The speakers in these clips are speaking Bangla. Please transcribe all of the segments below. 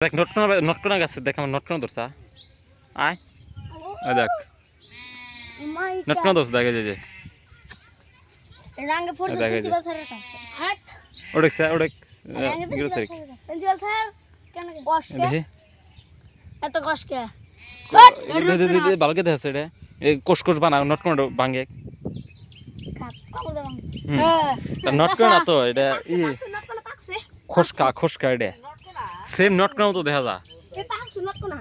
দেখ নটকনা নটকনা গাছ দেখ আমার নটকনা ধরছা আয়। দেখ। নটকনা ধরছে দেখ যে, যে। ওডেক স্যার ওডেক ভালকে দেখাচ্ছে এটা। কোষ কোষ বানা নটকনা ভাঙে। তা নটকনা তো এটা খোসকা খোসকা এটা। সেম নটকনা মতো দেখা যা। এই পাক সুনাত কোন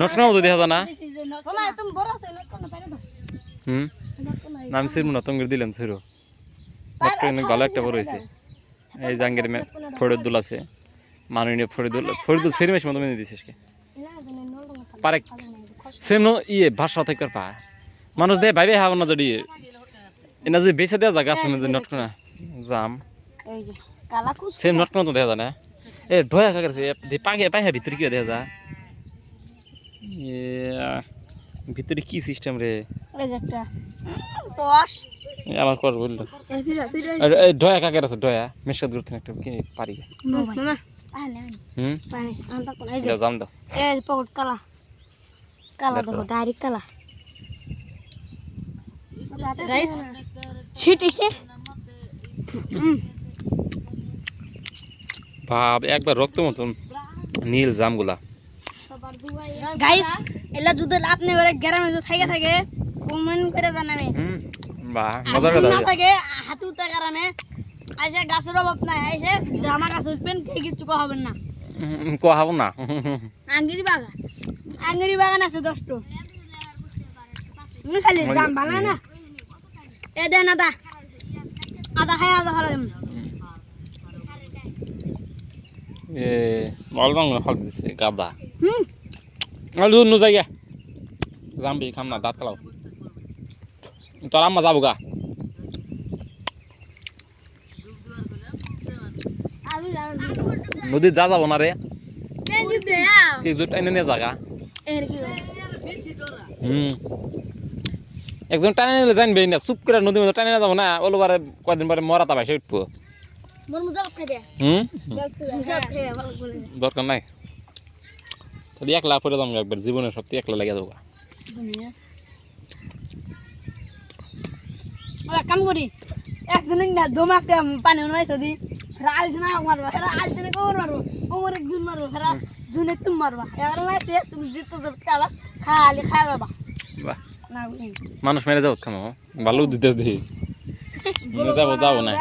নটকনা মতো দেখা যা না। হুম? সিরমু না তঙ্গের দিলাম সিরো। ভালো একটা বড় হয়েছে। এই জাঙ্গের ফরিদুল আছে। মাননীয় ফরিদুল ফরিদুল সেরিমেশ মতো মেনে দিছিস কি? পারে সেম ইয়ে ভাষা থেকে পা মানুষ দে ভাইবে হাব না যদি এনা যদি বেছে দেওয়া জায়গা আছে না নটকনা জাম। সেম নটকনা তো দেখা যায় না। এ ঢয়া কাকে দে পাগে পাহে ভিতরে কি দেখা যায় এ ভিতরে কি সিস্টেম রে এই যে একটা পশ এ আমার কর বলল এই ফিরে তুই আর এই ঢয়া কাকে আছে ঢয়া মেশাদ করতে একটা কি পারি মামা আলে হুম পানি আনতা কোন এই যে এটা জাম দাও এই যে পকট কালা কালা দেখো ডাইরেক্ট কালা গাইস শিট ইসে ভাব একবার রক্ত মতন নীল জামগুলা। গাইস এলা যদি আপনি ওরে গ্রামে যদি থাকে থাকে কমেন্ট করে জানাবে। বাহ মজার কথা না থাকে গ্রামে আইসে গাছের অভাব নাই আইসে জামা গাছ উঠবেন কে কিচ্ছু হবেন না। কোয়া হব না। আঙ্গিরি বাগান আঙ্গিরি বাগান আছে দশটো খালি জাম ভালো না? এ দেন আদা আদা খাই আদা ভালো দেন এ অলরং হল দিছে, গাদা। হুম দূর নো জায়গা জামবি খাম না, দাঁত কালাও। তোর আম্মা যাব গা। নদীর যা যাব না রে। কি জুট এনে নিয়ে জাগা হুম। একজন টানে নিলে জানবে না, চুপ করে নদীর মধ্যে টানে না যাব না ওলো বারে কয়দিন পরে মরাতা ভাইসে উঠবো। দরকার নাই। তাহলে একলা পরে যাব একবার জীবনের সত্যি একলা লেগে যাব গা। দুনিয়া। ওরা কাম করি একজন না দমাকে পানি উনাইছে দি আলছে না মারবা ফেরা আলছে না কোমর মারবো কোমর একজন মারবো ফেরা জুনে তুমি মারবা। এবার মাইছে তুমি জিততে যাবে কালা খালি খাওয়া যাবা। বাহ। না মানুষ মেরে যাব খামো ভালো দিতে দিই যাব যাব না।